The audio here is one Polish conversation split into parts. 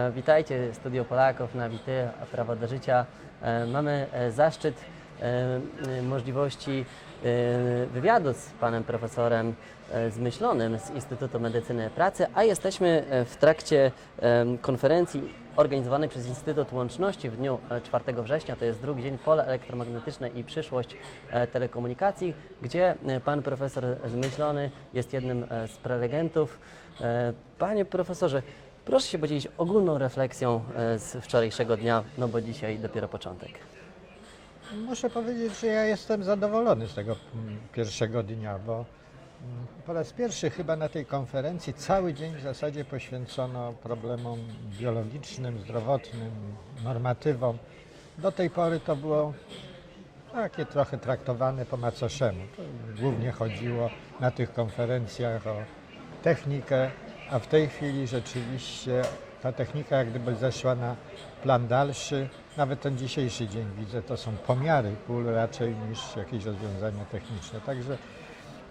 E, Witajcie, Studio Polaków na Wity, Prawo do Życia. E, Mamy e, zaszczyt możliwości wywiadu z panem profesorem Zmyślonym z Instytutu Medycyny Pracy, a jesteśmy w trakcie konferencji organizowanej przez Instytut Łączności w dniu e, 4 września, to jest drugi dzień Pole Elektromagnetyczne i przyszłość telekomunikacji, gdzie pan profesor Zmyślony jest jednym z prelegentów. Panie profesorze, proszę się podzielić ogólną refleksją e, z wczorajszego dnia, no bo dzisiaj dopiero początek. Muszę powiedzieć, że ja jestem zadowolony z tego mm, pierwszego dnia, bo mm, po raz pierwszy chyba na tej konferencji cały dzień w zasadzie poświęcono problemom biologicznym, zdrowotnym, normatywom. Do tej pory to było takie trochę traktowane po macoszemu. Głównie chodziło na tych konferencjach o technikę, a w tej chwili rzeczywiście ta technika jak gdyby zeszła na plan dalszy. Nawet ten dzisiejszy dzień widzę, to są pomiary pól raczej niż jakieś rozwiązania techniczne. Także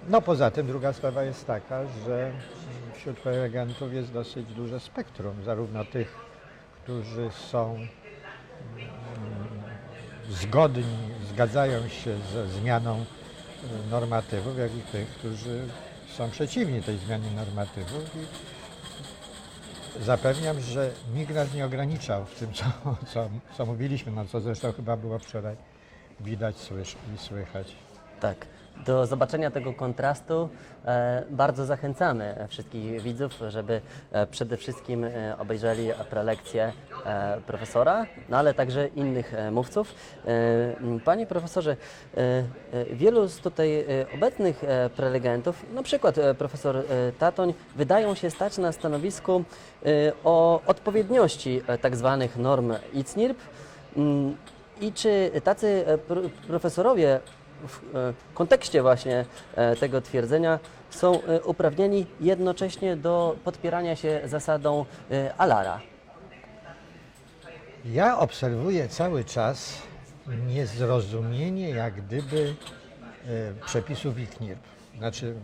no poza tym druga sprawa jest taka, że wśród prelegentów jest dosyć duże spektrum, zarówno tych, którzy są mm, zgodni, zgadzają się ze zmianą y, normatywów, jak i tych, którzy są przeciwni tej zmianie normatywów. I zapewniam, że nikt nas nie ograniczał w tym, co, co, co mówiliśmy, no co zresztą chyba było wczoraj widać słysz, i słychać. Tak. Do zobaczenia tego kontrastu e, bardzo zachęcamy wszystkich widzów, żeby e, przede wszystkim e, obejrzeli prelekcję profesora, no ale także innych e, mówców. E, Panie profesorze, e, e, wielu z tutaj e, obecnych e, prelegentów, na przykład e, profesor e, Tatoń, wydają się stać na stanowisku e, o odpowiedniości e, tak zwanych norm ICNIRP. I czy tacy e, pr- profesorowie w e, kontekście właśnie e, tego twierdzenia są e, uprawnieni jednocześnie do podpierania się zasadą e, Alara? Ja obserwuję cały czas niezrozumienie jak gdyby e, przepisów ICNIRP. Znaczy,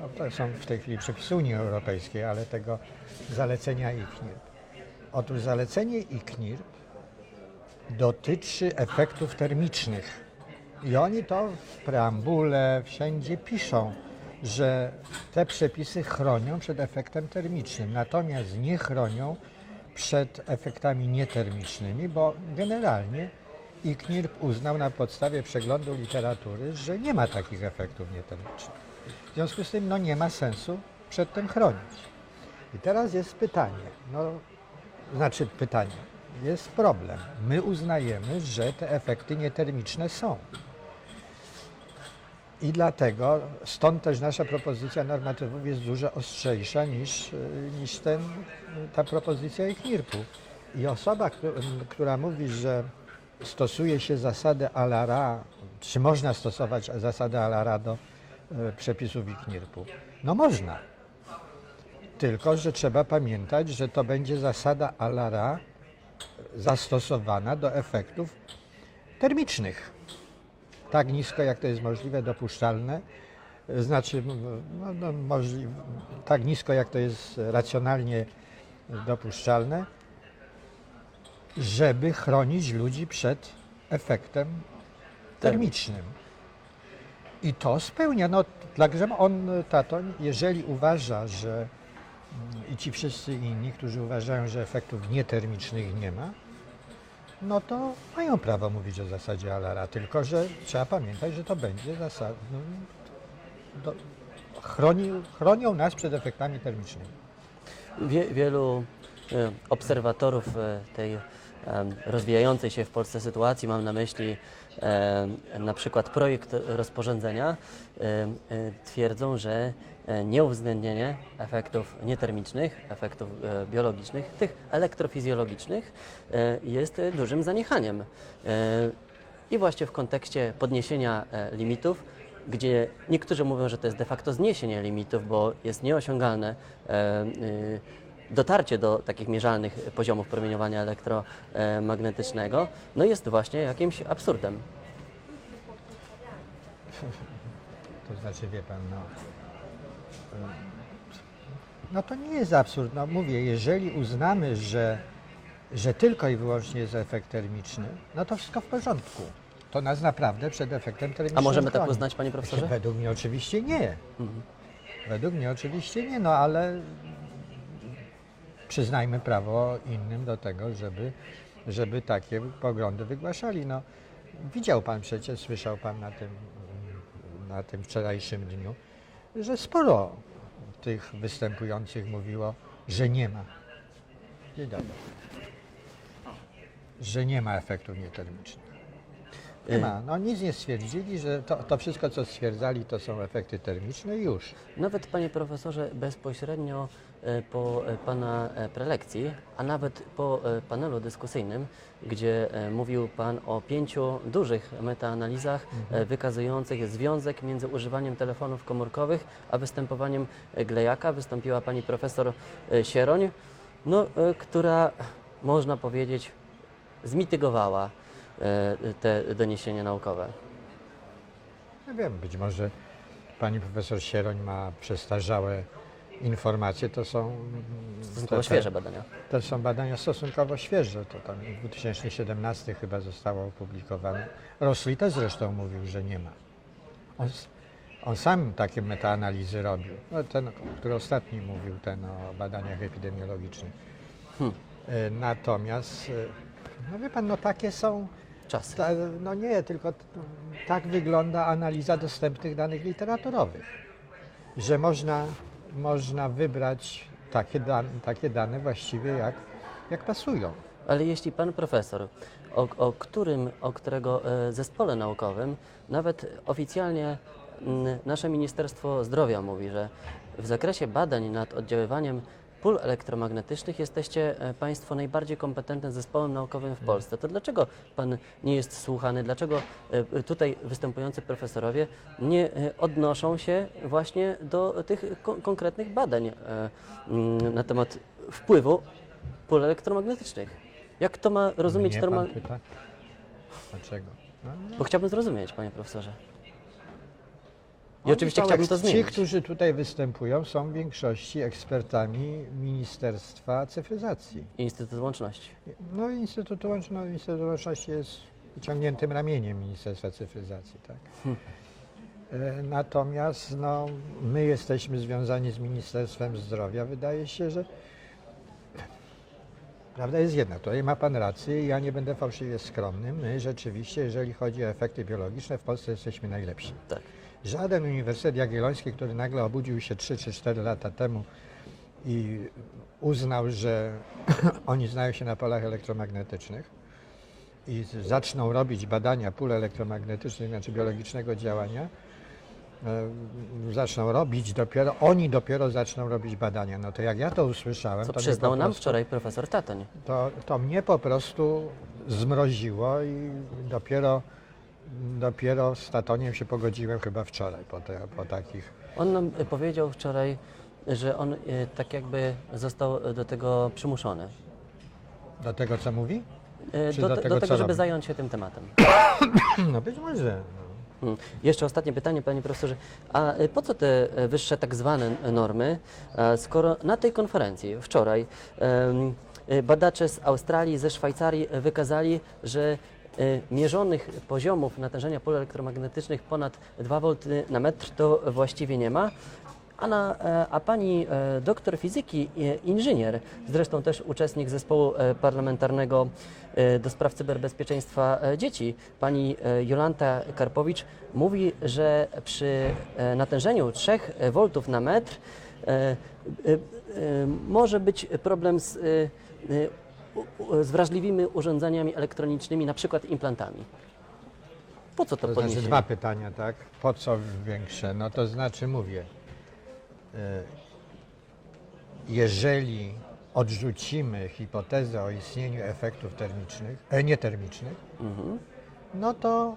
no to są w tej chwili przepisy Unii Europejskiej, ale tego zalecenia ICNIRP. Otóż zalecenie ICNIRP dotyczy efektów termicznych. I oni to w preambule wszędzie piszą, że te przepisy chronią przed efektem termicznym, natomiast nie chronią przed efektami nietermicznymi, bo generalnie ICNIRP uznał na podstawie przeglądu literatury, że nie ma takich efektów nietermicznych. W związku z tym no, nie ma sensu przed tym chronić. I teraz jest pytanie, no, znaczy pytanie, jest problem. My uznajemy, że te efekty nietermiczne są. I dlatego stąd też nasza propozycja normatywów jest dużo ostrzejsza niż, y, niż ten, ta propozycja ICNIRP-u. I osoba, któ- która mówi, że stosuje się zasadę Alara, czy można stosować zasadę Alara do y, przepisów ICNIRP-u? No można. Tylko, że trzeba pamiętać, że to będzie zasada Alara zastosowana do efektów termicznych tak nisko, jak to jest możliwe, dopuszczalne, znaczy no, no, możli, tak nisko, jak to jest racjonalnie dopuszczalne, żeby chronić ludzi przed efektem termicznym. I to spełnia. No, także on, Tatoń, jeżeli uważa, że mm, i ci wszyscy inni, którzy uważają, że efektów nietermicznych nie ma, no to mają prawo mówić o zasadzie Alara, tylko że trzeba pamiętać, że to będzie zasada. No, do, chroni, chronią nas przed efektami termicznymi. Wie, wielu e, obserwatorów e, tej em, rozwijającej się w Polsce sytuacji, mam na myśli em, na przykład projekt rozporządzenia, em, e, twierdzą, że e, nieuwzględnienie efektów nietermicznych, efektów e, biologicznych, tych elektrofizjologicznych e, jest e, dużym zaniechaniem. E, I właśnie w kontekście podniesienia e, limitów, gdzie niektórzy mówią, że to jest de facto zniesienie limitów, bo jest nieosiągalne e, y, dotarcie do takich mierzalnych poziomów promieniowania elektromagnetycznego, no jest właśnie jakimś absurdem. To znaczy, wie pan, no, no to nie jest absurd. No mówię, jeżeli uznamy, że że tylko i wyłącznie jest efekt termiczny, no to wszystko w porządku. To nas naprawdę przed efektem termicznym A możemy tak chroni. uznać, panie profesorze? Według mnie oczywiście nie. Mhm. Według mnie oczywiście nie, no ale przyznajmy prawo innym do tego, żeby, żeby takie poglądy wygłaszali. No, widział pan przecież, słyszał pan na tym, na tym wczorajszym dniu, że sporo tych występujących mówiło, że nie ma. Dzień dobry. Że nie ma efektów nietermicznych. Nie ma. No nic nie stwierdzili, że to, to wszystko, co stwierdzali, to są efekty termiczne i już. Nawet panie profesorze, bezpośrednio po e, pana e, prelekcji, a nawet po e, panelu dyskusyjnym, gdzie e, mówił pan o pięciu dużych metaanalizach e, wykazujących związek między używaniem telefonów komórkowych a występowaniem e, glejaka, wystąpiła pani profesor e, Sieroń, no, e, która można powiedzieć zmitygowała e, te doniesienia naukowe. Nie wiem, być może pani profesor Sieroń ma przestarzałe informacje, to są... Stosunkowo te- świeże badania. To są badania stosunkowo świeże, to tam w 2017 chyba zostało opublikowane. Rosli też zresztą mówił, że nie ma. On, on sam takie metaanalizy robił. No, ten, który ostatni mówił, ten o badaniach epidemiologicznych. Hmm. E, Natomiast, e, no wie pan, no takie są Czasy. ta, no nie, tylko tak wygląda analiza dostępnych danych literaturowych, że można, można wybrać takie, dan, takie dane właściwie jak, jak pasują. Ale jeśli pan profesor, o, o którym, o którego e, zespole naukowym, nawet oficjalnie nasze Ministerstwo Zdrowia mówi, że w zakresie badań nad oddziaływaniem pól elektromagnetycznych jesteście e, Państwo najbardziej kompetentnym zespołem naukowym w Polsce, to dlaczego Pan nie jest słuchany? Dlaczego e, tutaj występujący profesorowie nie e, odnoszą się właśnie do tych ko- konkretnych badań e, mm, na temat wpływu pól elektromagnetycznych. Jak to ma rozumieć normalnie? Dlaczego? No, no. Bo chciałbym zrozumieć, panie profesorze. I oczywiście chciałbym to eks- Ci, zmienić. którzy tutaj występują, są w większości ekspertami Ministerstwa Cyfryzacji. Instytut Łączności. No i Instytut, Łączno, Instytut Łączności jest wyciągniętym ramieniem Ministerstwa Cyfryzacji, tak. E, Natomiast no, my jesteśmy związani z Ministerstwem Zdrowia. Wydaje się, że prawda jest jedna. Tutaj ma Pan rację i ja nie będę fałszywie skromny. My rzeczywiście, jeżeli chodzi o efekty biologiczne, w Polsce jesteśmy najlepsi. Tak. Żaden Uniwersytet Jagielloński, który nagle obudził się 3 czy 4 lata temu i uznał, że oni znają się na polach elektromagnetycznych i zaczną robić badania pól elektromagnetycznych, znaczy biologicznego działania, e, zaczną robić dopiero, oni dopiero zaczną robić badania. No to jak ja to usłyszałem, Co to, przyznał nam prostu, wczoraj profesor Tatoń. to, to mnie po prostu zmroziło i dopiero, dopiero z Tatoniem się pogodziłem chyba wczoraj po, te, po takich On nam y, powiedział wczoraj, że on y, tak jakby został y, do tego przymuszony. Do tego, co mówi? Y, Czy Do, do do tego, tego, co żeby robi? zająć się tym tematem. No być może. No. Hmm. Jeszcze ostatnie pytanie, panie profesorze. A y, po co te wyższe tak zwane normy, e, skoro na tej konferencji wczoraj em, badacze z Australii, ze Szwajcarii wykazali, że mierzonych poziomów natężenia pól elektromagnetycznych ponad 2 V na metr to właściwie nie ma. A, na, e, a pani e, doktor fizyki, inżynier, zresztą też uczestnik zespołu e, parlamentarnego do spraw cyberbezpieczeństwa dzieci, pani Jolanta Karpowicz, mówi, że przy natężeniu 3 V na metr może być problem z, z wrażliwymi urządzeniami elektronicznymi, na przykład implantami. Po co to, To znaczy dwa pytania, tak? Po co większe? No to znaczy mówię, e, jeżeli odrzucimy hipotezę o istnieniu efektów termicznych, e, nietermicznych, Mhm. no to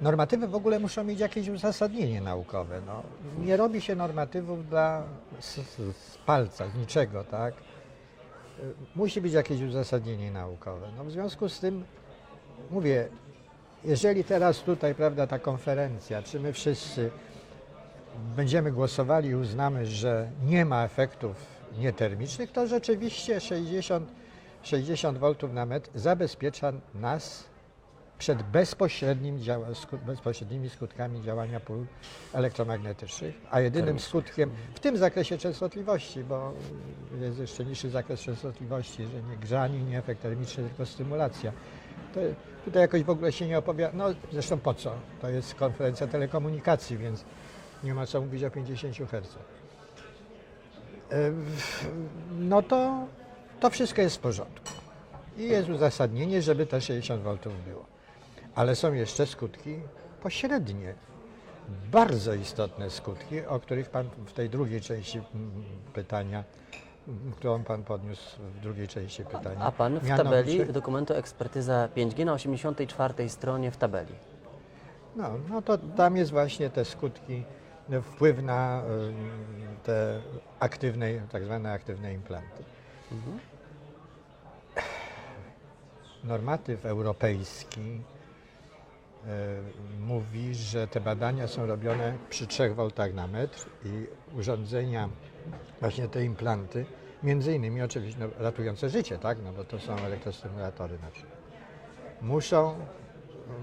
normatywy w ogóle muszą mieć jakieś uzasadnienie naukowe. No, nie robi się normatywów dla, z, z palca, z niczego, tak? Y, Musi być jakieś uzasadnienie naukowe. No, w związku z tym mówię, jeżeli teraz tutaj, prawda, ta konferencja, czy my wszyscy będziemy głosowali i uznamy, że nie ma efektów nietermicznych, to rzeczywiście 60, 60 V na metr zabezpiecza nas przed bezpośrednim działa, bezpośrednimi skutkami działania pól elektromagnetycznych, a jedynym skutkiem w tym zakresie częstotliwości, bo jest jeszcze niższy zakres częstotliwości, że nie grzanie, nie efekt termiczny, tylko stymulacja. To tutaj jakoś w ogóle się nie opowiada, no zresztą po co? To jest konferencja telekomunikacji, więc nie ma co mówić o 50 Hz. No to, to wszystko jest w porządku. I jest uzasadnienie, żeby te 60 V było. Ale są jeszcze skutki pośrednie. Bardzo istotne skutki, o których Pan w tej drugiej części mm, pytania, mm, którą Pan podniósł w drugiej części pytania. A pan w Mianowicie- tabeli dokumentu ekspertyza 5G na 84 stronie w tabeli. No, no to tam jest właśnie te skutki, no, wpływ na ym, te aktywne, tak zwane aktywne implanty. Normatyw europejski y, mówi, że te badania są robione przy 3 V na metr i urządzenia, właśnie te implanty, między innymi oczywiście no, ratujące życie, tak, no bo to są elektrostymulatory na przykład, muszą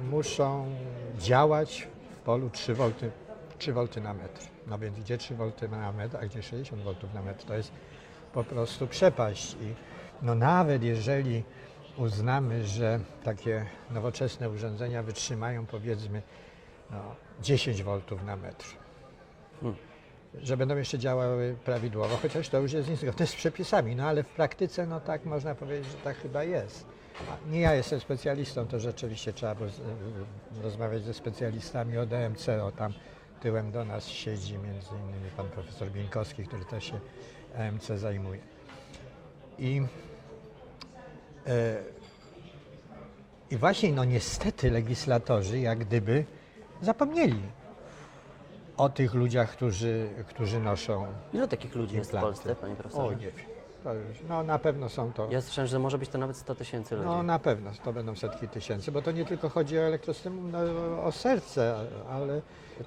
muszą działać w polu 3 V, 3 V na metr. No więc gdzie 3 V na metr, a gdzie 60 V na metr, to jest po prostu przepaść. I no nawet jeżeli uznamy, że takie nowoczesne urządzenia wytrzymają powiedzmy no, 10 V na metr, że będą jeszcze działały prawidłowo, chociaż to już jest niezgodne z przepisami, no ale w praktyce no tak można powiedzieć, że tak chyba jest. Nie ja jestem specjalistą, to rzeczywiście trzeba y, rozmawiać ze specjalistami od EMC, o tam tyłem do nas siedzi między innymi pan profesor Bieńkowski, który też się EMC zajmuje. I, I właśnie no niestety legislatorzy jak gdyby zapomnieli o tych ludziach, którzy, którzy noszą Ile takich ludzi jest w implanty. Polsce, panie O profesorze? nie wiem. To już, no na pewno są to. Ja słyszałem, że może być to nawet 100 tysięcy ludzi. No na pewno to będą setki tysięcy, bo to nie tylko chodzi o elektrostymul, no, o serce, ale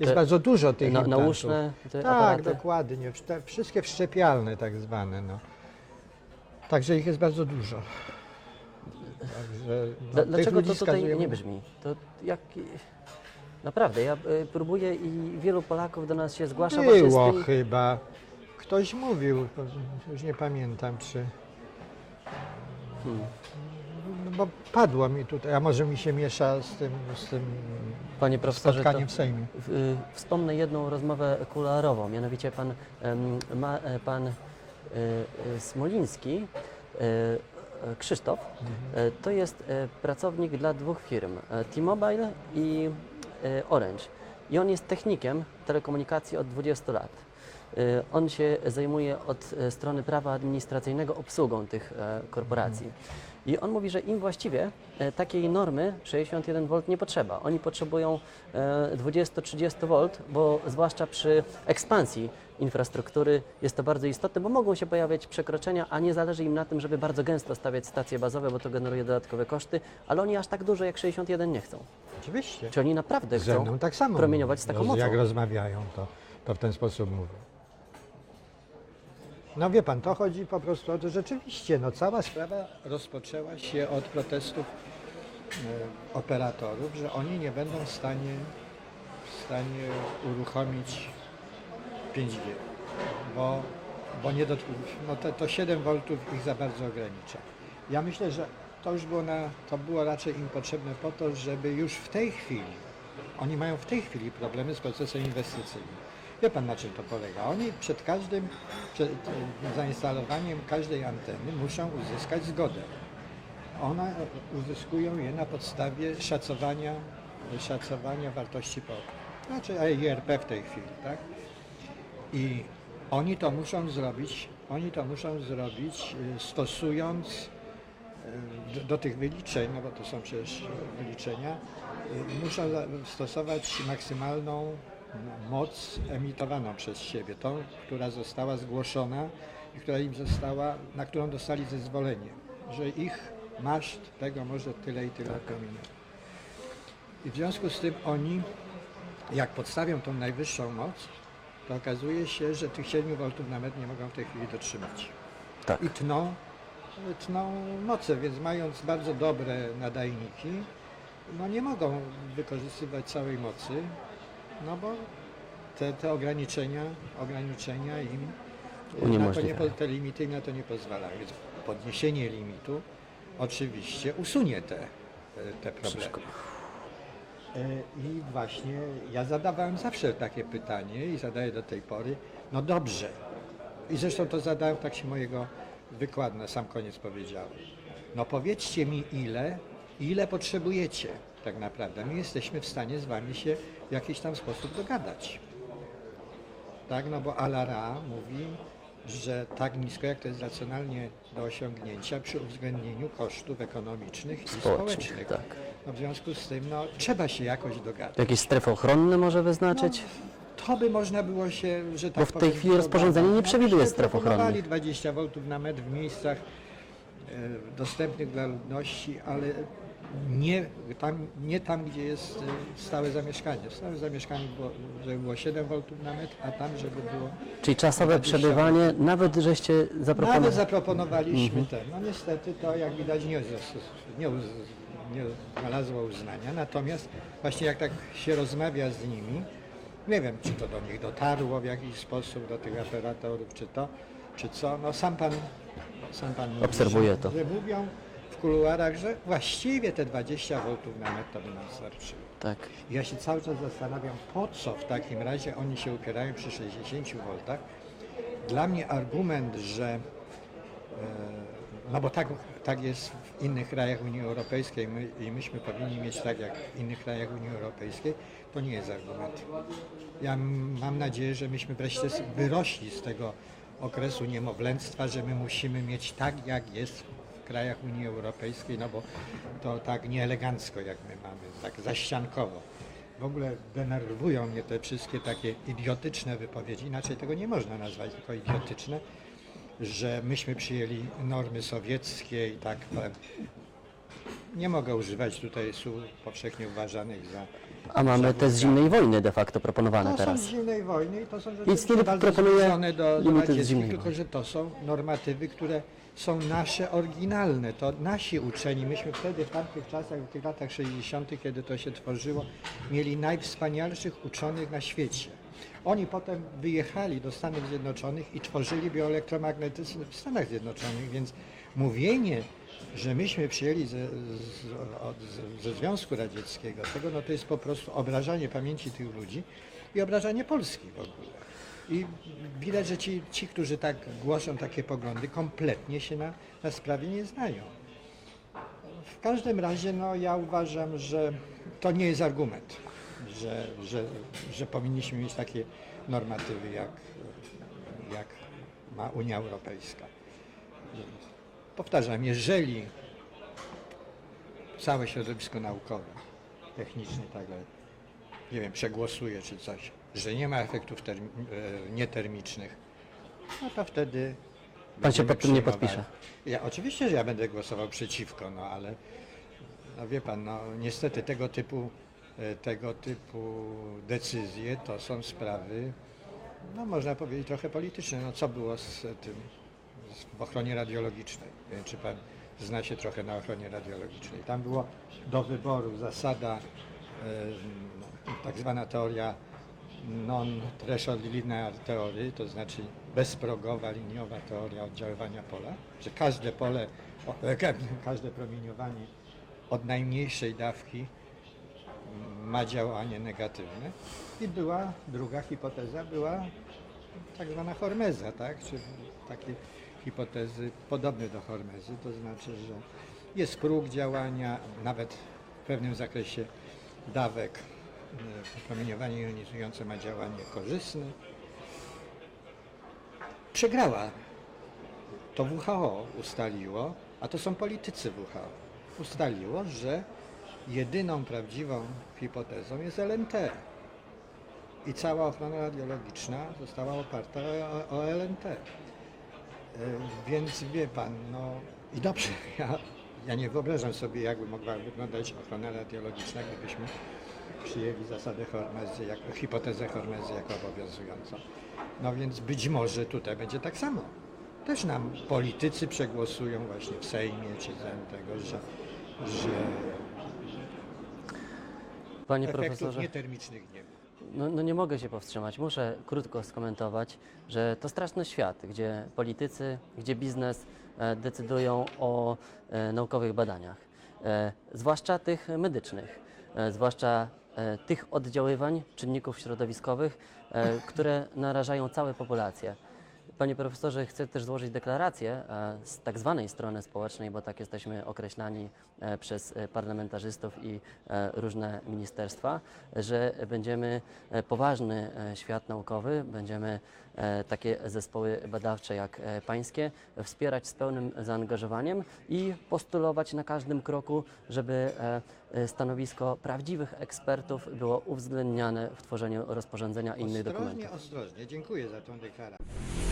jest Te- bardzo dużo tych Na, implantów. nauszne te Tak, aparaty. dokładnie. Te wszystkie wszczepialne tak zwane. No. Także ich jest bardzo dużo. Także, no, Dlaczego to tutaj skazujemy- nie brzmi? To jak... Naprawdę, ja y, próbuję i wielu Polaków do nas się zgłasza Było tymi... chyba. Ktoś mówił, już nie pamiętam czy. Hmm. No bo padło mi tutaj, a może mi się miesza z tym, z tym Panie profesorze, spotkaniem w Sejmie. w- y, wspomnę jedną rozmowę kuluarową, mianowicie pan, ma, e, pan y, y, Smoliński, Krzysztof, y, to jest y, pracownik dla dwóch firm, y, T-Mobile i Orange. I on jest technikiem telekomunikacji od 20 lat. On się zajmuje od e, strony prawa administracyjnego obsługą tych e, korporacji. I on mówi, że im właściwie e, takiej normy 61 V nie potrzeba. Oni potrzebują e, 20-30 V, bo zwłaszcza przy ekspansji infrastruktury jest to bardzo istotne, bo mogą się pojawiać przekroczenia, a nie zależy im na tym, żeby bardzo gęsto stawiać stacje bazowe, bo to generuje dodatkowe koszty, ale oni aż tak dużo jak 61 nie chcą. Oczywiście. Czy oni naprawdę Ze chcą tak promieniować z taką Roz- mocą? Jak rozmawiają, to, to w ten sposób mówią. No wie pan, to chodzi po prostu o to, rzeczywiście, no cała sprawa rozpoczęła się od protestów e, operatorów, że oni nie będą w stanie, w stanie uruchomić 5G, bo, bo nie dot, no to, to 7 V ich za bardzo ogranicza. Ja myślę, że to już było, na, to było raczej im potrzebne po to, żeby już w tej chwili, oni mają w tej chwili problemy z procesem inwestycyjnym. Wie pan na czym to polega? Oni przed każdym, przed e, zainstalowaniem każdej anteny muszą uzyskać zgodę. One uzyskują je na podstawie szacowania, szacowania wartości POP. Znaczy IRP w tej chwili, tak? I oni to muszą zrobić, oni to muszą zrobić y, stosując y, do, do tych wyliczeń, no bo to są przecież wyliczenia, muszą stosować maksymalną moc emitowaną przez siebie, tą, która została zgłoszona i która im została, na którą dostali zezwolenie, że ich maszt tego może tyle i tyle promieniować. I w związku z tym oni, jak podstawią tą najwyższą moc, to okazuje się, że tych 7 V na metr nie mogą w tej chwili dotrzymać. Tak. I tną tną moce, więc mając bardzo dobre nadajniki, no nie mogą wykorzystywać całej mocy, no bo te, te ograniczenia, ograniczenia im y, na to nie, te limity im na to nie pozwalają. Więc podniesienie limitu oczywiście usunie te, y, te problemy. E, I właśnie ja zadawałem zawsze takie pytanie i zadaję do tej pory, no dobrze. I zresztą to zadałem w trakcie mojego wykładu, na sam koniec powiedziałem. No powiedzcie mi ile, ile potrzebujecie tak naprawdę. My jesteśmy w stanie z wami się jakiś tam sposób dogadać. Tak, no bo Alara mówi, że tak nisko, jak to jest racjonalnie do osiągnięcia przy uwzględnieniu kosztów ekonomicznych i Społecznych, społecznych. tak. No w związku z tym, no trzeba się jakoś dogadać. Jakieś strefy ochronne może wyznaczyć? To by można było się, że tak Bo w tej powiem, chwili rozporządzenie nie dogadać. przewiduje stref ochronnych. proponowali 20 V na metr w miejscach e, dostępnych dla ludności, ale nie tam, nie tam, gdzie jest e, stałe zamieszkanie. W stałym zamieszkaniu było, żeby było 7 V na metr, a tam, żeby było... Czyli czasowe 20. przebywanie, nawet żeście Nawet zaproponowali. zaproponowaliśmy Mhm. ten. No niestety to jak widać nie, nie, nie znalazło uznania. Natomiast właśnie jak tak się rozmawia z nimi, nie wiem czy to do nich dotarło w jakiś sposób, do tych operatorów, czy to, czy co. No sam pan, sam pan mówi, Obserwuję że, to. że mówią w kuluarach, że właściwie te 20 V na metr to by nam starczyło. Tak. Ja się cały czas zastanawiam, po co w takim razie oni się upierają przy 60 V. Dla mnie argument, że e, no bo tak, tak jest w innych krajach Unii Europejskiej my, i myśmy powinni mieć tak jak w innych krajach Unii Europejskiej, to nie jest argument. Ja mam nadzieję, że myśmy wreszcie wyrośli z tego okresu niemowlęctwa, że my musimy mieć tak jak jest w krajach Unii Europejskiej, no bo to tak nieelegancko jak my mamy, tak zaściankowo. W ogóle denerwują mnie te wszystkie takie idiotyczne wypowiedzi, inaczej tego nie można nazwać, tylko idiotyczne, że myśmy przyjęli normy sowieckie i tak. Nie mogę używać tutaj słów powszechnie uważanych za. A mamy te z zimnej wojny de facto proponowane To teraz. są z zimnej wojny i to są rzeczy nie bardzo proponuje do, do limity z zimnej tylko wojny. że to są normatywy, które są nasze, oryginalne. To nasi uczeni, myśmy wtedy w tamtych czasach, w tych latach 60., kiedy to się tworzyło, mieli najwspanialszych uczonych na świecie. Oni potem wyjechali do Stanów Zjednoczonych i tworzyli bioelektromagnetyzm w Stanach Zjednoczonych, więc mówienie, że myśmy przyjęli ze, ze Związku Radzieckiego tego, no to jest po prostu obrażanie pamięci tych ludzi i obrażanie Polski w ogóle. I widać, że ci, ci którzy tak głoszą takie poglądy, kompletnie się na, na sprawie nie znają. W każdym razie no, ja uważam, że to nie jest argument, że, że, że powinniśmy mieć takie normatywy, jak, jak ma Unia Europejska. Powtarzam, jeżeli całe środowisko naukowe, techniczne i tak dalej, nie wiem, przegłosuje czy coś, że nie ma efektów termi- e, nietermicznych, no to wtedy. Pan się pod tym nie podpisze. Ja oczywiście, że ja będę głosował przeciwko, no ale no wie pan, no niestety tego typu, e, tego typu decyzje to są sprawy, no można powiedzieć trochę polityczne. No co było z tym w ochronie radiologicznej? Nie wiem, czy pan zna się trochę na ochronie radiologicznej. Tam było do wyboru zasada, e, tak zwana teoria non-threshold linear theory, to znaczy bezprogowa, liniowa teoria oddziaływania pola, że każde pole, każde promieniowanie od najmniejszej dawki mm, ma działanie negatywne. I była druga hipoteza, była tak zwana hormeza, tak? Czy takie hipotezy podobne do hormezy, to znaczy, że jest próg działania, nawet w pewnym zakresie dawek promieniowanie jonizujące ma działanie korzystne. Przegrała. To WHO ustaliło, a to są politycy WHO, ustaliło, że jedyną prawdziwą hipotezą jest LNT. I cała ochrona radiologiczna została oparta o, o LNT. E, Więc wie pan, no i dobrze, ja, ja nie wyobrażam sobie, jakby mogła wyglądać ochrona radiologiczna, gdybyśmy przyjęli zasadę Hormezy, jako, hipotezę Hormezy jako obowiązującą. No więc być może tutaj będzie tak samo. też nam politycy przegłosują właśnie w Sejmie czy tego, że, że Panie profesorze, nietermicznych nie ma. no, no nie mogę się powstrzymać. Muszę krótko skomentować, że to straszny świat, gdzie politycy, gdzie biznes decydują o e, naukowych badaniach, e, zwłaszcza tych medycznych, e, zwłaszcza e, tych oddziaływań czynników środowiskowych, e, które narażają całe populacje. Panie profesorze, chcę też złożyć deklarację e, z tak zwanej strony społecznej, bo tak jesteśmy określani e, przez e, parlamentarzystów i różne ministerstwa, że będziemy poważny świat naukowy, będziemy takie zespoły badawcze jak pańskie wspierać z pełnym zaangażowaniem i postulować na każdym kroku, żeby stanowisko prawdziwych ekspertów było uwzględniane w tworzeniu rozporządzenia i innych dokumentów. Ostrożnie, ostrożnie. Dziękuję za tą deklarację.